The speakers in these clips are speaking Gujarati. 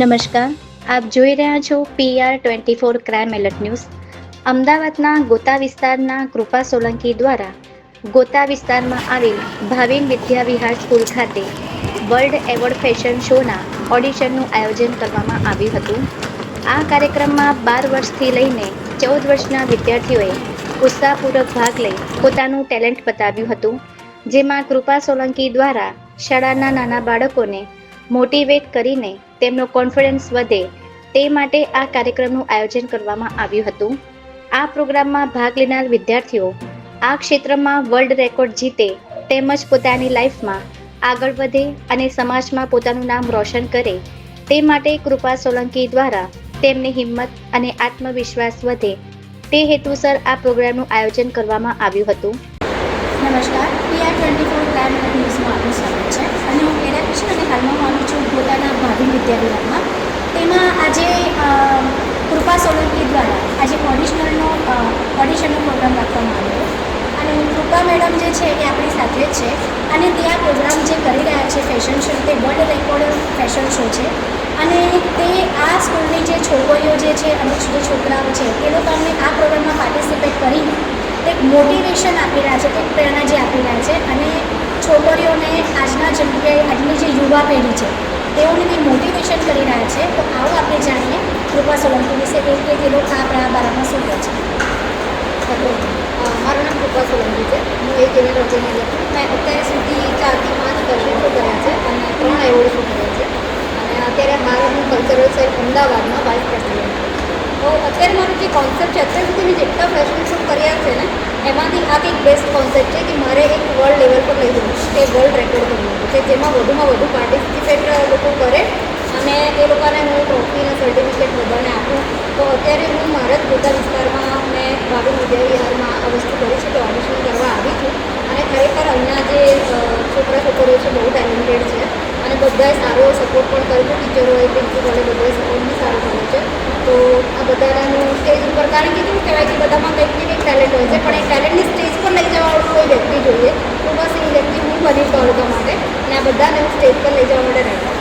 નમસ્કાર, આપ જોઈ રહ્યા છો PR twenty four crime alert news. અમદાવાદના ગોતા વિસ્તારના કૃપા સોલંકી દ્વારા ગોતા વિસ્તારમાં આવેલ ભાવિન વિદ્યા વિહાર સ્કૂલ ખાતે વર્લ્ડ એવોર્ડ ફેશન શોના ઓડિશનનું આયોજન કરવામાં આવ્યું હતું. આ કાર્યક્રમમાં બાર વર્ષથી લઈને ચૌદ વર્ષના વિદ્યાર્થીઓએ ઉત્સાહપૂર્વક ભાગ લઈ પોતાનું ટેલેન્ટ બતાવ્યું હતું, જેમાં કૃપા સોલંકી દ્વારા શાળાના નાના બાળકોને મોટિવેટ કરીને તેમનો કોન્ફિડન્સ વધે તે માટે આ કાર્યક્રમનું આયોજન કરવામાં આવ્યું હતું. આ પ્રોગ્રામમાં ભાગ લેનાર વિદ્યાર્થીઓ આ ક્ષેત્રમાં વર્લ્ડ રેકોર્ડ જીતે તેમજ પોતાની લાઈફમાં આગળ વધે અને સમાજમાં પોતાનું નામ રોશન કરે તે માટે કૃપા સોલંકી દ્વારા તેમની હિંમત અને આત્મવિશ્વાસ વધે તે હેતુસર આ પ્રોગ્રામનું આયોજન કરવામાં આવ્યું હતું. નમસ્કાર. પીઆર ટ્વેન્ટી ફોર ન્યૂઝમાં આપનું સ્વાગત છે અને હાલમાં હું છું પોતાના ભાવિ વિદ્યાલયમાં તેમાં આજે કૃપા સોલંકી દ્વારા આજે ઓડિશનલનો ઓડિશનનો પ્રોગ્રામ રાખવામાં આવ્યો. અને કૃપા મેડમ જે છે એ આપણી સાથે જ છે. અને તે આ પ્રોગ્રામ જે કરી રહ્યા છે ફેશન શો તે વર્લ્ડ રેકોર્ડ ફેશન શો છે. અને તે આ સ્કૂલની જે છોકરીઓ જે છે અને જે છોકરાઓ છે એ લોકોને આ પ્રોગ્રામમાં પાર્ટિસિપેટ કરીને એક મોટિવેશન આપી રહ્યા છે, એક પ્રેરણા જે આપી રહ્યા છે. અને છોકરીઓને આજના જગ્યાએ આજની જે યુવા પેઢી છે તેઓને બી મોટિવેશન કરી રહ્યા છે? તો આવો આપણે જાણીએ કૃપા સોલંકી વિશે કે કે તે લોકો આ પ્રા- બારામાં શું કહે છે. મારું નામ કૃપા સોલંકી છે. હું એક એવી ઓર્ગેનાઇઝર છું મેં અત્યાર સુધી ચારથી પાંચ દર્શકો કર્યા છે અને ત્રણ એવોર્ડ શું કર્યા છે. અને અત્યારે હાલ હું કલ્ચરલ સાઇડ અમદાવાદમાં વાઇસ પ્રેસિડેન્ટ તો અત્યારે મારું જે કોન્સેપ્ટ છે અત્યાર સુધી મેં જેટલા ફેશન શો કર્યા છે ને એમાંથી આ કંઈક બેસ્ટ કોન્સેપ્ટ છે કે મારે એક વર્લ્ડ લેવલ પર લઈ જવું કે વર્લ્ડ રેકોર્ડ કરવું છે જેમાં વધુમાં વધુ પાર્ટિસિપેટ લોકો કરે અને એ લોકોને હું ટ્રોફી અને સર્ટિફિકેટ બધાને આપું. તો અત્યારે હું મારા જ પોતા વિસ્તારમાં મેં બાબુ વિદ્યાવિહારમાં આ વસ્તુ કરી છે, તો ઓડિશન કરવા આવી છું. અને ખરેખર અહીંયા જે છોકરા છોકરીઓ છે, બહુ ટેલેન્ટેડ છે. અને બધાએ સારો સપોર્ટ પણ કર્યો ટીચરોએ પ્રિન્સિપલે બધાએ સપોર્ટ બી સારો કર્યો છે. તો આ બધાનું સ્ટેજ ઉપર, કારણ કે કેવું કહેવાય કે બધામાં કંઈક ને કંઈક ટેલેન્ટ હોય છે, પણ એ ટેલેન્ટને સ્ટેજ પર લઈ જવાવાળું કોઈ વ્યક્તિ જોઈએ, તો બસ એ વ્યક્તિ હું બની તાલુકા માટે. અને આ બધાને હું સ્ટેજ પર લઈ જવા માટે રહેતા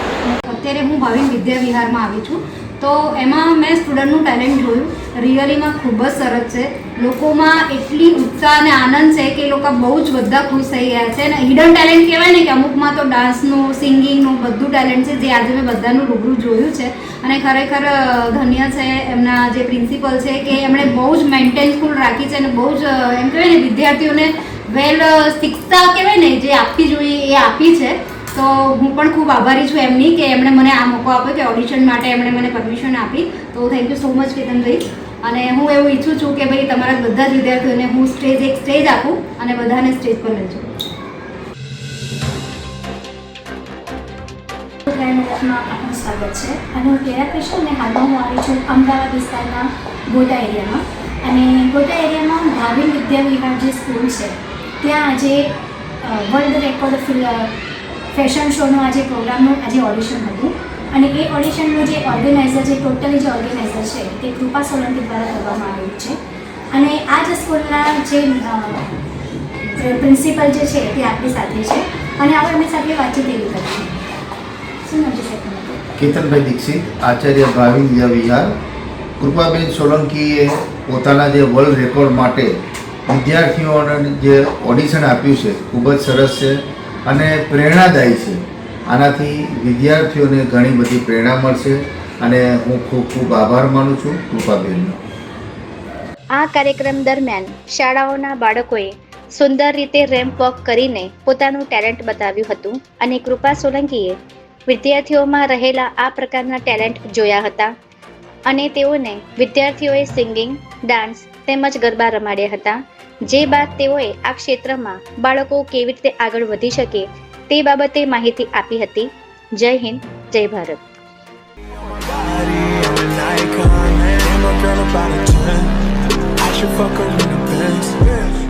અત્યારે હું ભાવિન વિદ્યા વિહારમાં આવી છું. તો એમાં મેં સ્ટુડન્ટનું ટેલેન્ટ જોયું. રિયલીમાં ખૂબ જ સરસ છે. લોકોમાં એટલી ઉત્સાહ અને આનંદ છે કે એ લોકો બહુ જ બધા ખુશ થઈ ગયા છે. અને હિડન ટેલેન્ટ કહેવાય ને કે અમુકમાં તો ડાન્સનું સિંગિંગનું બધું ટેલેન્ટ છે જે આજે મેં બધાનું રૂબરૂ જોયું છે. અને ખરેખર ધન્ય છે એમના જે પ્રિન્સિપલ છે કે એમણે બહુ જ મેન્ટેન રાખી છે અને બહુ જ એમ કહેવાય ને વિદ્યાર્થીઓને વેલ શિક્ષા કહેવાય ને જે આપવી જોઈએ એ આપી છે. તો હું પણ ખૂબ આભારી છું એમની કે એમણે મને આ મોકો આપ્યો કે ઓડિશન માટે એમણે મને પરમિશન આપી. તો થેન્ક યુ સો મચ કેતનભાઈ અને હું એવું ઈચ્છું છું કે ભાઈ તમારા બધા જ વિદ્યાર્થીઓને હું સ્ટેજ એક સ્ટેજ આપું અને બધાને સ્ટેજ પર લઈ જાઉં. આપનું સ્વાગત છે. અને હું કેરા કૃષ્ણ અને હાલમાં હું આવી છું અમદાવાદ વિસ્તારના ગોટા એરિયામાં. અને ગોટા એરિયામાં ભાવિન વિદ્યા વિહાર જે સ્કૂલ છે, ત્યાં આજે વર્લ્ડ રેકોર્ડ ફેશન શોનો આજે પ્રોગ્રામનું આજે ઓડિશન હતું. અને એ ઓડિશનનું જે ઓર્ગેનાઇઝર છે ટોટલી જે ઓર્ગેનાઇઝર છે, તે કૃપા સોલંકી દ્વારા કરવામાં આવ્યું છે. અને આ જ સ્કૂલના જે પ્રિન્સિપલ જે છે, તે આપણી સાથે છે. અને આપણે એમની સાથે વાતચીત એવી કરીશું શું નામ છે કેતનભાઈ દીક્ષિત, આચાર્ય ભાવિન વિહાર. કૃપાબેન સોલંકીએ પોતાના જે વર્લ્ડ રેકોર્ડ માટે વિદ્યાર્થીઓને જે ઓડિશન આપ્યું છે, ખૂબ જ સરસ છે. અને પ્રેરણાદાયી છે. આનાથી વિદ્યાર્થીઓને ઘણી બધી પ્રેરણા મળશે અને હું ખૂબ ખૂબ આભાર માનું છું, કૃપાબેનનો. આ કાર્યક્રમ દરમિયાન શાળાઓના બાળકોએ સુંદર રીતે રેમ્પ વોક કરીને પોતાનું ટેલેન્ટ બતાવ્યું હતું અને કૃપા સોલંકીએ વિદ્યાર્થીઓમાં રહેલા આ પ્રકારના ટેલેન્ટ જોયા હતા અને તેઓને વિદ્યાર્થીઓએ સિંગિંગ, ડાન્સ તેમજ ગરબા રમાડ્યા હતા જે બાદ તેઓએ આ ક્ષેત્રમાં બાળકો કેવી રીતે આગળ વધી શકે તે બાબતે માહિતી આપી હતી જય હિન્દ જય Bharat body, I'm an icon. And my girl about a 10. I should fuck her in the Benz.